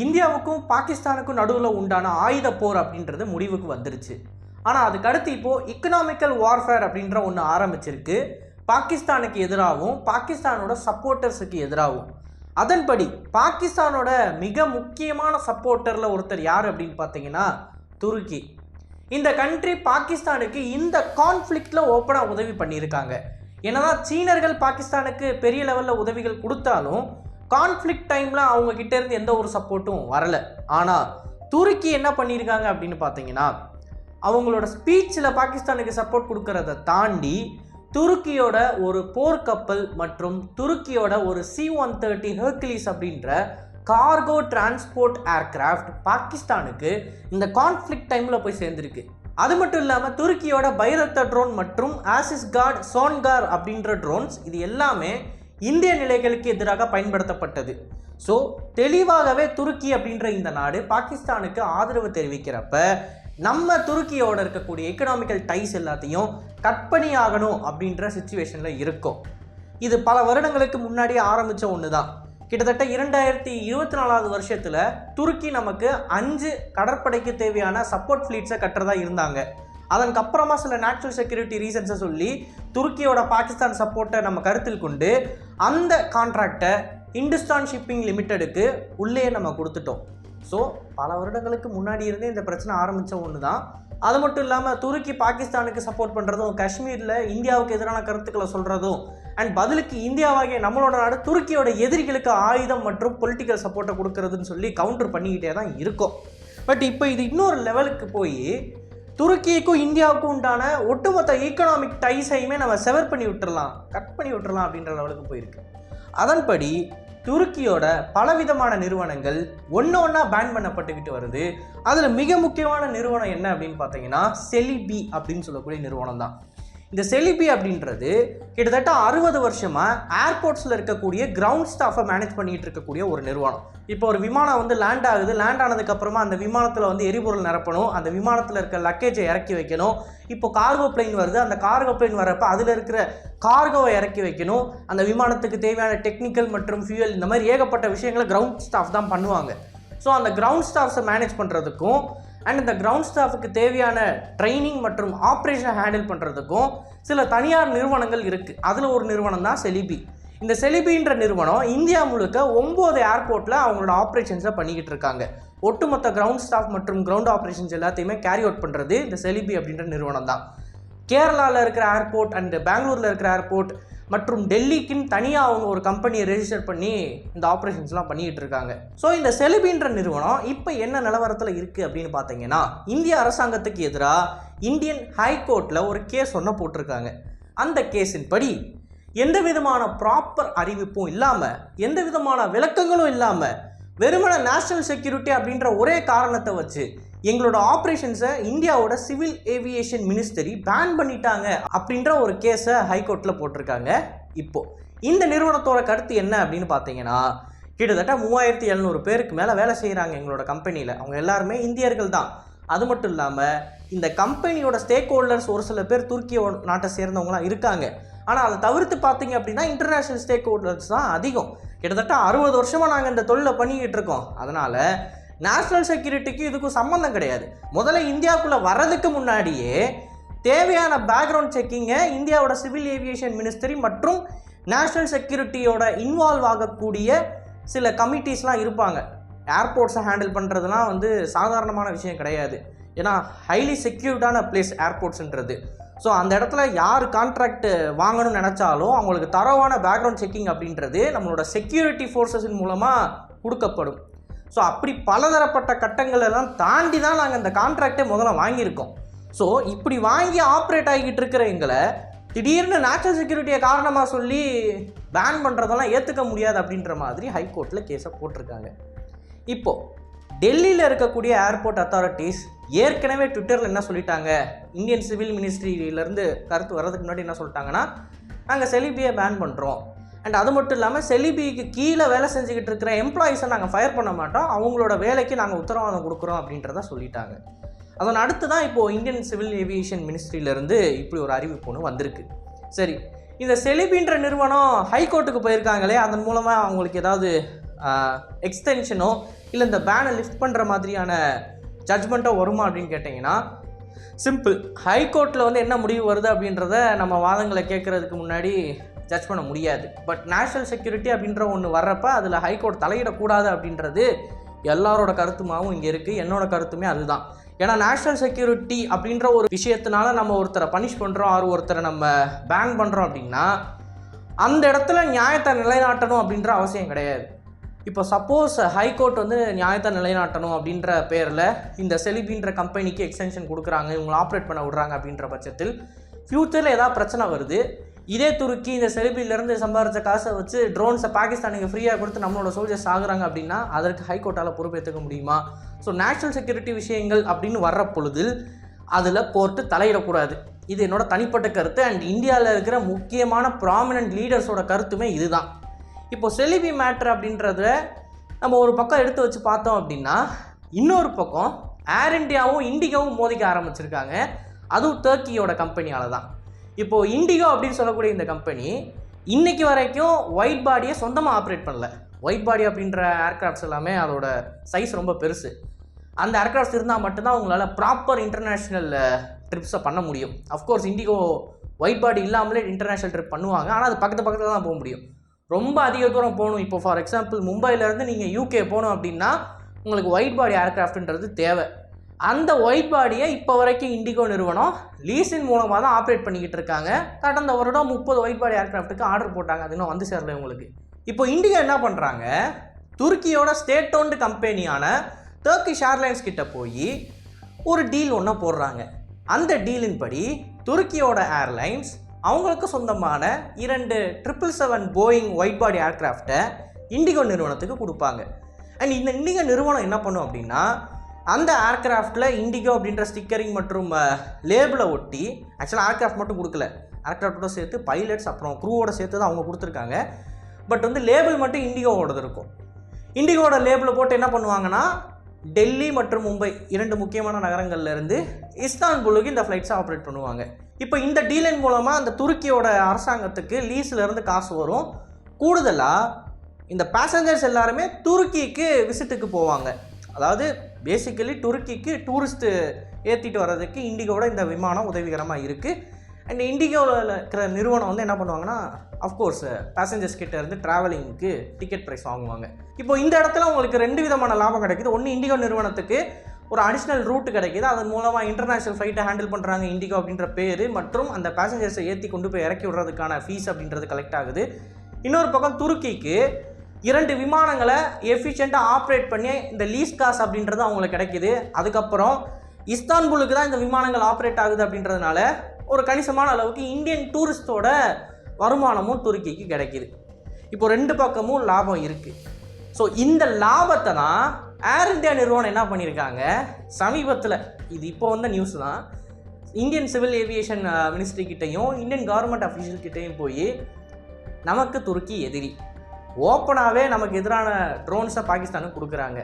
இந்தியாவுக்கும் பாகிஸ்தானுக்கும் நடுவில் உண்டான ஆயுத போர் அப்படின்றது முடிவுக்கு வந்துருச்சு. ஆனால் அதுக்கடுத்து இப்போது இக்கனாமிக்கல் வார்ஃபேர் அப்படின்ற ஒன்று ஆரம்பிச்சிருக்கு. பாகிஸ்தானுக்கு எதிராகவும் பாகிஸ்தானோட சப்போர்ட்டர்ஸுக்கு எதிராகவும். அதன்படி பாகிஸ்தானோட மிக முக்கியமான சப்போர்ட்டரில் ஒருத்தர் யார் அப்படின்னு பார்த்தீங்கன்னா துருக்கி. இந்த கண்ட்ரி பாகிஸ்தானுக்கு இந்த கான்ஃப்ளிக்டில் ஓப்பனாக உதவி பண்ணியிருக்காங்க. என்னதான் சீனர்கள் பாகிஸ்தானுக்கு பெரிய லெவலில் உதவிகள் கொடுத்தாலும் கான்ஃப்ளிக் டைமில் அவங்கக்கிட்ட இருந்து எந்த ஒரு சப்போர்ட்டும் வரல. ஆனால் துருக்கி என்ன பண்ணியிருக்காங்க அப்படின்னு பார்த்தீங்கன்னா அவங்களோட ஸ்பீச்சில் பாகிஸ்தானுக்கு சப்போர்ட் கொடுக்கறத தாண்டி துருக்கியோட ஒரு போர்க்கப்பல் மற்றும் துருக்கியோட ஒரு சி ஒன் தேர்ட்டி ஹெர்கிலிஸ் அப்படின்ற கார்கோ டிரான்ஸ்போர்ட் ஏர்கிராஃப்ட் பாகிஸ்தானுக்கு இந்த கான்ஃப்ளிக் டைமில் போய் சேர்ந்துருக்கு. அது மட்டும் இல்லாமல் துருக்கியோட பைரத்த ட்ரோன் மற்றும் ஆசிஸ் கார்ட் சோன்கார் அப்படின்ற ட்ரோன்ஸ் இது எல்லாமே இந்திய நிலைகளுக்கு எதிராக பயன்படுத்தப்பட்டது. ஸோ தெளிவாகவே துருக்கி அப்படின்ற இந்த நாடு பாகிஸ்தானுக்கு ஆதரவு தெரிவிக்கிறப்ப நம்ம துருக்கியோட இருக்கக்கூடிய எக்கனாமிக்கல் டைஸ் எல்லாத்தையும் கட் பண்ணி ஆகணும் அப்படின்ற சுச்சுவேஷனில் இருக்கும். இது பல வருடங்களுக்கு முன்னாடி ஆரம்பித்த ஒன்று தான் கிட்டத்தட்ட இரண்டாயிரத்தி இருபத்தி நாலாவது வருஷத்தில் துருக்கி நமக்கு அஞ்சு கடற்படைக்கு தேவையான சப்போர்ட் ஃப்ளீட்ஸை கட்டுறதா இருந்தாங்க. அதற்கப்புறமா சில நேச்சுரல் செக்யூரிட்டி ரீசன்ஸை சொல்லி துருக்கியோட பாகிஸ்தான் சப்போர்ட்டை நம்ம கருத்தில் கொண்டு அந்த கான்ட்ராக்டை இந்துஸ்தான் ஷிப்பிங் லிமிட்டெடுக்கு உள்ளே நம்ம கொடுத்துட்டோம். ஸோ பல வருடங்களுக்கு முன்னாடி இருந்தே இந்த பிரச்சனை ஆரம்பித்த ஒன்று தான் அது மட்டும் இல்லாமல் துருக்கி பாகிஸ்தானுக்கு சப்போர்ட் பண்ணுறதும் காஷ்மீரில் இந்தியாவுக்கு எதிரான கருத்துக்களை சொல்கிறதும் அண்ட் பதிலுக்கு இந்தியாவாகிய நம்மளோட நாடு துருக்கியோட எதிரிகளுக்கு ஆயுதம் மற்றும் பொலிட்டிக்கல் சப்போர்ட்டை கொடுக்கறதுன்னு சொல்லி கவுண்டர் பண்ணிக்கிட்டே தான் இருக்கும். பட் இப்போ இது இன்னொரு லெவலுக்கு போய் துருக்கிக்கும் இந்தியாவுக்கும் உண்டான ஒட்டுமொத்த ஈக்கனாமிக் டைஸையுமே நம்ம செவர் பண்ணி விட்டுறலாம். கட் பண்ணி விட்டுறலாம் அப்படின்ற லெவலுக்கு போயிருக்கு. அதன்படி துருக்கியோட பலவிதமான நிறுவனங்கள் ஒன்று ஒன்றா பேன் பண்ணப்பட்டுக்கிட்டு வருது. அதில் மிக முக்கியமான நிறுவனம் என்ன அப்படின்னு பார்த்தீங்கன்னா செலிபி அப்படின்னு சொல்லக்கூடிய நிறுவனம் தான் இந்த செலிபி அப்படின்றது கிட்டத்தட்ட அறுபது வருஷமாக ஏர்போர்ட்ஸில் இருக்கக்கூடிய கிரவுண்ட் ஸ்டாஃபை மேனேஜ் பண்ணிட்டு இருக்கக்கூடிய ஒரு நிறுவனம். இப்போ ஒரு விமானம் வந்து லேண்ட் ஆகுது. லேண்ட் ஆனதுக்கப்புறமா அந்த விமானத்தில் வந்து எரிபொருள் நிரப்பணும். அந்த விமானத்தில் இருக்க லக்கேஜை இறக்கி வைக்கணும். இப்போ கார்கோ பிளேன் வருது. அந்த கார்கோ பிளேன் வரப்போ அதில் இருக்கிற கார்கோவை இறக்கி வைக்கணும். அந்த விமானத்துக்கு தேவையான டெக்னிக்கல் மற்றும் ஃபியூயல் இந்த மாதிரி ஏகப்பட்ட விஷயங்களை கிரவுண்ட் ஸ்டாஃப் தான் பண்ணுவாங்க. ஸோ அந்த கிரவுண்ட் ஸ்டாஃப்ஸை மேனேஜ் பண்ணுறதுக்கும் அண்ட் இந்த கிரவுண்ட் ஸ்டாஃபுக்கு தேவையான ட்ரைனிங் மற்றும் ஆப்ரேஷனை ஹேண்டில் பண்ணுறதுக்கும் சில தனியார் நிறுவனங்கள் இருக்குது அதில் ஒரு நிறுவனம் தான் செலிபி. இந்த செலிபின்ற நிறுவனம் இந்தியா முழுக்க ஒம்பது ஏர்போர்ட்டில் அவங்களோட ஆப்ரேஷன்ஸை பண்ணிக்கிட்டு இருக்காங்க. ஒட்டுமொத்த கிரவுண்ட் ஸ்டாஃப் மற்றும் கிரவுண்ட் ஆப்ரேஷன்ஸ் எல்லாத்தையுமே கேரி அவுட் பண்ணுறது இந்த செலிபி அப்படின்ற நிறுவனம் தான். கேரளாவில் இருக்கிற ஏர்போர்ட் அண்டு பெங்களூரில் இருக்கிற ஏர்போர்ட் மற்றும் டெல்லிக்குன்னு தனியாக அவங்க ஒரு கம்பெனியை ரெஜிஸ்டர் பண்ணி இந்த ஆப்ரேஷன்ஸ்லாம் பண்ணிக்கிட்டு இருக்காங்க. ஸோ இந்த செலிபின்ற நிறுவனம் இப்போ என்ன நிலவரத்தில் இருக்குது அப்படின்னு பார்த்தீங்கன்னா இந்திய அரசாங்கத்துக்கு எதிராக இந்தியன் ஹைகோர்ட்டில் ஒரு கேஸ் ஒன்று போட்டிருக்காங்க. அந்த கேஸின் படி எந்த விதமான ப்ராப்பர் அறிவிப்பும் இல்லாமல் எந்த விதமான விளக்கங்களும் இல்லாமல் வெறுமன நேஷனல் செக்யூரிட்டி அப்படின்ற ஒரே காரணத்தை வச்சு எங்களோட ஆப்ரேஷன்ஸை இந்தியாவோட சிவில் ஏவியேஷன் மினிஸ்டரி பேன் பண்ணிட்டாங்க அப்படின்ற ஒரு கேஸை ஹைகோர்ட்டில் போட்டிருக்காங்க. இப்போ இந்த நிறுவனத்தோட கருத்து என்ன அப்படின்னு பார்த்தீங்கன்னா கிட்டத்தட்ட மூவாயிரத்தி எழுநூறு பேருக்கு மேலே வேலை செய்கிறாங்க எங்களோட கம்பெனியில் அவங்க எல்லாருமே இந்தியர்கள் தான். அது மட்டும் இல்லாமல் இந்த கம்பெனியோட ஸ்டேக் ஹோல்டர்ஸ் ஒரு சில பேர் துருக்கிய நாட்டை சேர்ந்தவங்களாம் இருக்காங்க. ஆனால் அதை தவிர்த்து பார்த்தீங்க அப்படின்னா இன்டர்நேஷ்னல் ஸ்டேக் ஹோல்டர்ஸ் தான் அதிகம். கிட்டத்தட்ட அறுபது வருஷமாக நாங்கள் இந்த தொழிலை பண்ணிக்கிட்டு இருக்கோம். அதனால் நேஷ்னல் செக்யூரிட்டிக்கு இதுக்கும் சம்மந்தம் கிடையாது. முதல்ல இந்தியாவுக்குள்ளே வர்றதுக்கு முன்னாடியே தேவையான பேக்ரவுண்ட் செக்கிங்கை இந்தியாவோட சிவில் ஏவியேஷன் மினிஸ்ட்ரி மற்றும் நேஷ்னல் செக்யூரிட்டியோட இன்வால்வ் ஆகக்கூடிய சில கமிட்டிஸ்லாம் இருப்பாங்க. ஏர்போர்ட்ஸை ஹேண்டில் பண்ணுறதுலாம் வந்து சாதாரணமான விஷயம் கிடையாது. ஏன்னா ஹைலி செக்யூர்டான பிளேஸ் ஏர்போர்ட்ஸுன்றது ஸோ அந்த இடத்துல யார் கான்ட்ராக்ட் வாங்கணும்னு நினச்சாலும் அவங்களுக்கு தரவான பேக்ரவுண்ட் செக்கிங் அப்படின்றது நம்மளோட செக்யூரிட்டி ஃபோர்ஸஸின் மூலமாக கொடுக்கப்படும். ஸோ அப்படி பலதரப்பட்ட கட்டங்கள் எல்லாம் தாண்டி தான் நாங்கள் இந்த கான்ட்ராக்டை முதல்ல வாங்கியிருக்கோம். ஸோ இப்படி வாங்கி ஆப்ரேட் ஆகிக்கிட்டு இருக்கிற எங்களை திடீர்னு நேச்சுரல் செக்யூரிட்டியை காரணமாக சொல்லி பேன் பண்ணுறதெல்லாம் ஏற்றுக்க முடியாது அப்படின்ற மாதிரி ஹைகோர்ட்டில் கேஸை போட்டிருக்காங்க. இப்போது டெல்லியில் இருக்கக்கூடிய ஏர்போர்ட் அத்தாரிட்டிஸ் ஏற்கனவே ட்விட்டரில் என்ன சொல்லிட்டாங்க? இந்தியன் சிவில் மினிஸ்ட்ரியிலேருந்து கருத்து வர்றதுக்கு முன்னாடி என்ன சொல்லிட்டாங்கன்னா நாங்கள் செலிபியை பேன் பண்ணுறோம் அண்ட் அது மட்டும் இல்லாமல் செலிபிக்கு கீழே வேலை செஞ்சுக்கிட்டு இருக்கிற எம்ப்ளாயீஸை நாங்கள் ஃபயர் பண்ண மாட்டோம். அவங்களோட வேலைக்கு நாங்கள் உத்தரவாதம் கொடுக்குறோம் அப்படின்றத சொல்லிட்டாங்க. அதன் அடுத்து தான் இப்போது இந்தியன் சிவில் ஏவியேஷன் மினிஸ்ட்ரியிலேருந்து இப்படி ஒரு அறிவிப்பு ஒன்று வந்திருக்கு. சரி இந்த செலிபின்ற நிறுவனம் ஹைகோர்ட்டுக்கு போயிருக்காங்களே அதன் மூலமாக அவங்களுக்கு ஏதாவது எக்ஸ்டென்ஷனோ இல்லை இந்த பேனை லிஃப்ட் பண்ணுற மாதிரியான ஜட்ஜ்மெண்ட்டோ வருமா அப்படின்னு கேட்டிங்கன்னா சிம்பிள் ஹைகோர்ட்டில் வந்து என்ன முடிவு வருது அப்படின்றத நம்ம வாதங்களை கேட்குறதுக்கு முன்னாடி ஜட்ஜ் பண்ண முடியாது. பட் நேஷனல் செக்யூரிட்டி அப்படின்ற ஒன்று வர்றப்ப அதில் ஹைகோர்ட் தலையிடக்கூடாது அப்படின்றது எல்லாரோட கருத்துமாவும் இங்கே இருக்குது என்னோட கருத்துமே அதுதான். ஏன்னா நேஷனல் செக்யூரிட்டி அப்படின்ற ஒரு விஷயத்தினால நம்ம ஒருத்தரை பனிஷ் பண்ணுறோம் ஆறு ஒருத்தரை நம்ம பேன் பண்ணுறோம் அப்படின்னா அந்த இடத்துல நியாயத்தை நிலைநாட்டணும் அப்படின்ற அவசியம் கிடையாது. இப்போ சப்போஸ் ஹைகோர்ட் வந்து நியாயத்தை நிலைநாட்டணும் அப்படின்ற பேரில் இந்த செலிபின்ற கம்பெனிக்கு எக்ஸ்டென்ஷன் கொடுக்குறாங்க இவங்களை ஆப்ரேட் பண்ண விடுறாங்க அப்படின்ற பட்சத்தில் ஃப்யூச்சரில் ஏதாவது பிரச்சனை வருது இதே துருக்கி இந்த செலிபிலேருந்து சம்பாரித்த காசை வச்சு ட்ரோன்ஸை பாகிஸ்தானுக்கு ஃப்ரீயாக கொடுத்து நம்மளோட சோல்ஜர்ஸ் ஆகுறாங்க அப்படின்னா அதற்கு ஹைகோர்ட்டால் பொறுப்பேற்றுக்க முடியுமா? ஸோ நேஷனல் செக்யூரிட்டி விஷயங்கள் அப்படின்னு வர்ற பொழுதில் அதில் கோர்ட்டு தலையிடக்கூடாது. இது என்னோட தனிப்பட்ட கருத்து அண்ட் இந்தியாவில் இருக்கிற முக்கியமான ப்ராமினன்ட் லீடர்ஸோட கருத்துமே இதுதான். இப்போ செலிபி மேட்ரு அப்படின்றத நம்ம ஒரு பக்கம் எடுத்து வச்சு பார்த்தோம் அப்படின்னா இன்னொரு பக்கம் ஏர் இண்டியாவும் இண்டிகாவும் மோதிக்க ஆரம்பிச்சிருக்காங்க. அதுவும் டர்க்கியோட கம்பெனியால் தான் இப்போது இண்டிகோ அப்படின்னு சொல்லக்கூடிய இந்த கம்பெனி இன்றைக்கி வரைக்கும் ஒயிட் பாடியை சொந்தமாக ஆப்ரேட் பண்ணல. ஒயிட் பாடி அப்படின்ற ஏர்க்ராஃப்ட்ஸ் எல்லாமே அதோட சைஸ் ரொம்ப பெருசு. அந்த ஏர்க்ராஃப்ட்ஸ் இருந்தால் மட்டும்தான் உங்களால் ப்ராப்பர் இன்டர்நேஷ்னல் ட்ரிப்ஸை பண்ண முடியும். அஃப்கோர்ஸ் இண்டிகோ ஒயிட் பாடி இல்லாமலே இன்டர்நேஷ்னல் ட்ரிப் பண்ணுவாங்க. ஆனால் அது பக்கத்து பக்கத்தில் தான் போக முடியும். ரொம்ப அதிக தூரம் போகணும். இப்போ ஃபார் எக்ஸாம்பிள் மும்பையிலேருந்து நீங்கள் யூகே போகணும் அப்படின்னா உங்களுக்கு ஒயிட் பாடி ஏர்க்ராஃப்ட்ன்றது தேவை. அந்த ஒயிட் பாடியை இப்போ வரைக்கும் இண்டிகோ நிறுவனம் லீஸின் மூலமாக தான் ஆப்ரேட் பண்ணிக்கிட்டு இருக்காங்க. கடந்த வருடம் முப்பது ஒயிட் பாடி ஏர்க்ராஃப்ட்டுக்கு ஆர்டர் போட்டாங்க. அது இன்னும் வந்து சேரல உங்களுக்கு. இப்போ இண்டிகோ என்ன பண்ணுறாங்க துருக்கியோட ஸ்டேட் ஓன்டு கம்பெனியான டர்க்கிஷ் ஏர்லைன்ஸ் கிட்ட போய் ஒரு டீல் ஒன்று போடுறாங்க. அந்த டீலின் படி துருக்கியோட ஏர்லைன்ஸ் அவங்களுக்கு சொந்தமான இரண்டு triple seven Boeing wide body ஏர்க்ராஃப்டை IndiGo நிறுவனத்துக்கு கொடுப்பாங்க. அண்ட் இந்த இண்டிகோ நிறுவனம் என்ன பண்ணும் அப்படின்னா அந்த ஏர்க்ராஃப்டில் இண்டிகோ அப்படின்ற ஸ்டிக்கரிங் மற்றும் லேபிளை ஒட்டி ஆக்சுவலாக ஏர்க்ராஃப்ட் மட்டும் கொடுக்கல. ஏர்க்ராஃப்டோட சேர்த்து பைலட்ஸ் அப்புறம் க்ரூவோட சேர்த்து தான் அவங்க கொடுத்துருக்காங்க. பட் வந்து லேபிள் மட்டும் இண்டிகோவோடது இருக்கும். இண்டிகோட லேபிளை போட்டு என்ன பண்ணுவாங்கன்னா டெல்லி மற்றும் மும்பை இரண்டு முக்கியமான நகரங்கள்லேருந்து இஸ்தான்புலுக்கு இந்த ஃப்ளைட்ஸை ஆப்ரேட் பண்ணுவாங்க. இப்போ இந்த டீலின் மூலமாக அந்த துருக்கியோட அரசாங்கத்துக்கு லீஸ்லேருந்து காசு வரும். கூடுதலாக இந்த பேசஞ்சர்ஸ் எல்லாருமே துருக்கிக்கு விசிட்டுக்கு போவாங்க. அதாவது பேசிக்கலி துருக்கிக்கு டூரிஸ்ட்டு ஏற்றிட்டு வர்றதுக்கு இண்டிகோட இந்த விமானம் உதவிகரமாக இருக்குது அண்ட் இண்டிகோவில் இருக்கிற நிறுவனம் வந்து என்ன பண்ணுவாங்கன்னா அஃப்கோர்ஸ் பேசஞ்சர்ஸ் கிட்ட இருந்து ட்ராவலிங்க்கு டிக்கெட் ப்ரைஸ் வாங்குவாங்க. இப்போ இந்த இடத்துல உங்களுக்கு ரெண்டு விதமான லாபம் கிடைக்குது. ஒன்று இண்டிகோ நிறுவனத்துக்கு ஒரு அடிஷ்னல் ரூட் கிடைக்குது. அதன் மூலமாக இன்டர்நேஷனல் ஃப்ளைட்டை ஹேண்டில் பண்ணுறாங்க இண்டிகோ அப்படின்ற பேர். மற்றும் அந்த பேசஞ்சர்ஸை ஏற்றி கொண்டு போய் இறக்கி விடுறதுக்கான ஃபீஸ் அப்படின்றது கலெக்ட் ஆகுது. இன்னொரு பக்கம் துருக்கிக்கு இரண்டு விமானங்களை எஃபிஷியண்ட்டாக ஆப்ரேட் பண்ணி இந்த லீஸ் காசு அப்படின்றது அவங்களுக்கு கிடைக்கிது. அதுக்கப்புறம் இஸ்தான்புலுக்கு தான் இந்த விமானங்கள் ஆப்ரேட் ஆகுது அப்படின்றதுனால ஒரு கணிசமான அளவுக்கு இந்தியன் டூரிஸ்டோட வருமானமும் துருக்கிக்கு கிடைக்கிது. இப்போ ரெண்டு பக்கமும் லாபம் இருக்குது ஸோ இந்த லாபத்தை தான் ஏர் இந்தியா நிறுவனம் என்ன பண்ணியிருக்காங்க சமீபத்தில் இது இப்போ வந்த நியூஸ் தான். இந்தியன் சிவில் ஏவியேஷன் மினிஸ்ட்ரி கிட்டேயும் இந்தியன் கவர்மெண்ட் அஃபீஷியல் கிட்டேயும் போய் நமக்கு துருக்கி எதிரி. ஓப்பனாகவே நமக்கு எதிரான ட்ரோன்ஸை பாகிஸ்தானுக்கு கொடுக்குறாங்க.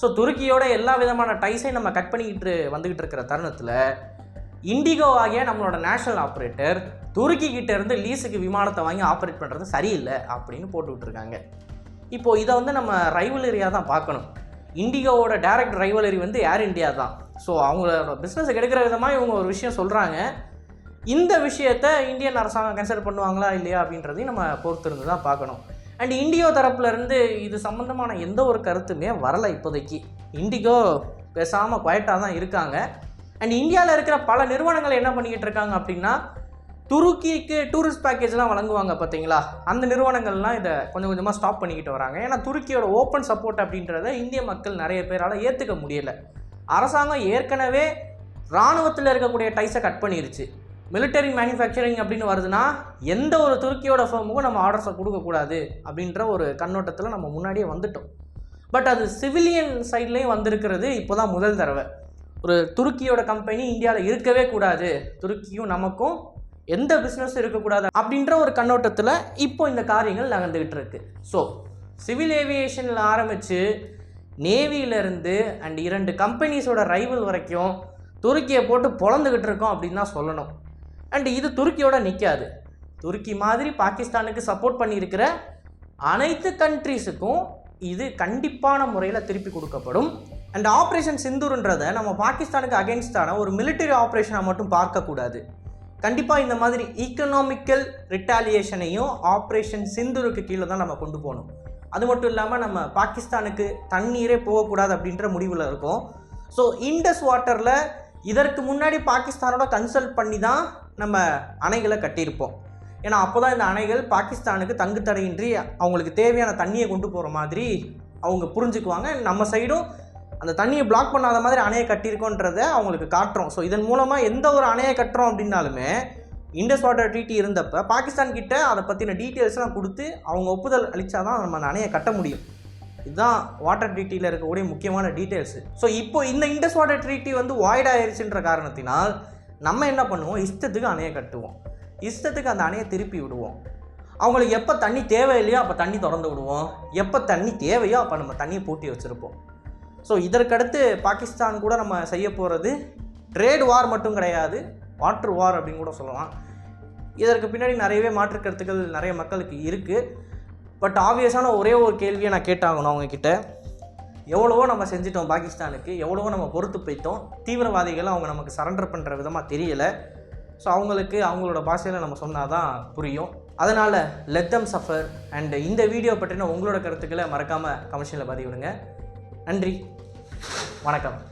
ஸோ துருக்கியோட எல்லா விதமான டைஸையும் நம்ம கட் பண்ணிக்கிட்டு வந்துக்கிட்டு இருக்கிற தருணத்தில் இண்டிகோ ஆகிய நம்மளோட நேஷனல் ஆப்ரேட்டர் துருக்கி கிட்ட இருந்து லீஸுக்கு விமானத்தை வாங்கி ஆப்ரேட் பண்ணுறது சரியில்லை அப்படின்னு போட்டு இருக்காங்க. இப்போது இதை வந்து நம்ம ரைவலரியாக தான் பார்க்கணும். இண்டிகோவோட டைரக்ட் ரைவலரி வந்து ஏர் இந்தியா தான். ஸோ அவங்களோட பிஸ்னஸை கெடுக்கிற விதமாக இவங்க ஒரு விஷயம் சொல்கிறாங்க இந்த விஷயத்த இந்தியன் அரசாங்கம் கன்சிடர் பண்ணுவாங்களா இல்லையா அப்படின்றதையும் நம்ம பொறுத்திருந்து தான் பார்க்கணும். அண்ட் இண்டிகோ தரப்புலேருந்து இது சம்மந்தமான எந்த ஒரு கருத்துமே வரலை இப்போதைக்கு. இண்டிகோ பேசாமல் குவைட்டாக தான் இருக்காங்க. அண்ட் இந்தியாவில் இருக்கிற பல நிறுவனங்கள் என்ன பண்ணிக்கிட்டு இருக்காங்க அப்படின்னா துருக்கிக்கு டூரிஸ்ட் பேக்கேஜ்லாம் வழங்குவாங்க பார்த்தீங்களா? அந்த நிறுவனங்கள்லாம் இதை கொஞ்சம் கொஞ்சமாக ஸ்டாப் பண்ணிக்கிட்டு வராங்க. ஏன்னா துருக்கியோட ஓப்பன் சப்போர்ட் அப்படின்றத இந்திய மக்கள் நிறைய பேரால் ஏற்றுக்க முடியலை. அரசாங்கம் ஏற்கனவே இராணுவத்தில் இருக்கக்கூடிய டைஸை கட் பண்ணிருச்சு. மிலிட்டரி மேனுஃபேக்சரிங் அப்படின்னு வருதுன்னா எந்த ஒரு துருக்கியோட ஃபேமுக்கும் நம்ம ஆர்டர்ஸை கொடுக்கக்கூடாது அப்படின்ற ஒரு கண்ணோட்டத்தில் நம்ம முன்னாடியே வந்துட்டோம். பட் அது சிவிலியன் சைட்லேயும் வந்திருக்கிறது இப்போ தான் முதல் தடவை. ஒரு துருக்கியோட கம்பெனி இந்தியாவில் இருக்கவே கூடாது. துருக்கியும் நமக்கும் எந்த பிஸ்னஸும் இருக்கக்கூடாது அப்படின்ற ஒரு கண்ணோட்டத்தில் இப்போ இந்த காரியங்கள் நகர்ந்துக்கிட்டு இருக்கு. ஸோ சிவில் ஏவியேஷனில் ஆரம்பித்து நேவியிலேருந்து அண்ட் இரண்டு கம்பெனிஸோட ரைவல் வரைக்கும் துருக்கியை போட்டு பொழந்துக்கிட்டு இருக்கோம் அப்படின்னு தான் சொல்லணும். அண்ட் இது துருக்கியோட நிற்காது துருக்கி மாதிரி பாகிஸ்தானுக்கு சப்போர்ட் பண்ணியிருக்கிற அனைத்து கண்ட்ரீஸுக்கும் இது கண்டிப்பான முறையில் திருப்பி கொடுக்கப்படும். அண்ட் ஆப்ரேஷன் சிந்துருன்றதை நம்ம பாகிஸ்தானுக்கு அகேன்ஸ்டான ஒரு மிலிட்டரி ஆப்ரேஷனாக மட்டும் பார்க்கக்கூடாது. கண்டிப்பாக இந்த மாதிரி ஈக்கனாமிக்கல் ரிட்டாலியேஷனையும் ஆப்ரேஷன் சிந்துருக்கு கீழே தான் நம்ம கொண்டு போகணும். அது மட்டும் இல்லாமல் நம்ம பாகிஸ்தானுக்கு தண்ணீரே போகக்கூடாது அப்படின்ற முடிவில் இருக்கோம். ஸோ இண்டஸ் வாட்டரில் இதற்கு முன்னாடி பாகிஸ்தானோட கன்சல்ட் பண்ணி தான் நம்ம அணைகளை கட்டியிருப்போம். ஏன்னா அப்போ தான் இந்த அணைகள் பாகிஸ்தானுக்கு தங்கு தடையின்றி அவங்களுக்கு தேவையான தண்ணியை கொண்டு போகிற மாதிரி அவங்க புரிஞ்சுக்குவாங்க. நம்ம சைடும் அந்த தண்ணியை பிளாக் பண்ணாத மாதிரி அணையை கட்டியிருக்கோன்றதை அவங்களுக்கு காட்டுறோம். ஸோ இதன் மூலமாக எந்த ஒரு அணையை கட்டுறோம் அப்படின்னாலுமே இண்டஸ் வாட்டர் ட்ரீட்டி இருந்தப்போ பாகிஸ்தான் கிட்ட அதை பற்றின டீட்டெயில்ஸ்லாம் கொடுத்து அவங்க ஒப்புதல் அளித்தாதான் நம்ம அந்த அணையை கட்ட முடியும். இதுதான் வாட்டர் ட்ரீட்டியில் இருக்கக்கூடிய முக்கியமான டீட்டெயில்ஸு ஸோ இப்போ இந்த இண்டஸ் வாட்டர் ட்ரீட்டி வந்து வாய்ட் ஆயிடுச்சுன்ற காரணத்தினால் நம்ம என்ன பண்ணுவோம்? இஷ்டத்துக்கு அணையை கட்டுவோம். இஷ்டத்துக்கு அந்த அணையை திருப்பி விடுவோம். அவங்களுக்கு எப்போ தண்ணி தேவையில்லையோ அப்போ தண்ணி திறந்து விடுவோம். எப்போ தண்ணி தேவையோ அப்போ நம்ம தண்ணியை பூட்டி வச்சுருப்போம். ஸோ இதற்கடுத்து பாகிஸ்தான் கூட நம்ம செய்ய போகிறது ட்ரேட் வார் மட்டும் கிடையாது வாட்டர் வார் அப்படின்னு கூட சொல்லலாம். இதற்கு பின்னாடி நிறையவே மாற்று கருத்துக்கள் நிறைய மக்களுக்கு இருக்குது பட் ஆப்வியஸான ஒரே ஒரு கேள்வியை நான் கேட்டாகணும் அவங்கக்கிட்ட எவ்வளவோ நம்ம செஞ்சிட்டோம் பாகிஸ்தானுக்கு எவ்வளவோ நம்ம பொறுத்து போயிட்டோம். தீவிரவாதிகள் அவங்க நமக்கு சரண்டர் பண்ணுற விதமாக தெரியலை. ஸோ அவங்களுக்கு அவங்களோட பாஷையில் நம்ம சொன்னால் தான் புரியும். அதனால் லெத்தம் சஃபர் அண்ட் இந்த வீடியோ பற்றின உங்களோட கருத்துக்களை மறக்காமல் கமெண்ட்ஸில் பதிவிடுங்க. நன்றி. வணக்கம்.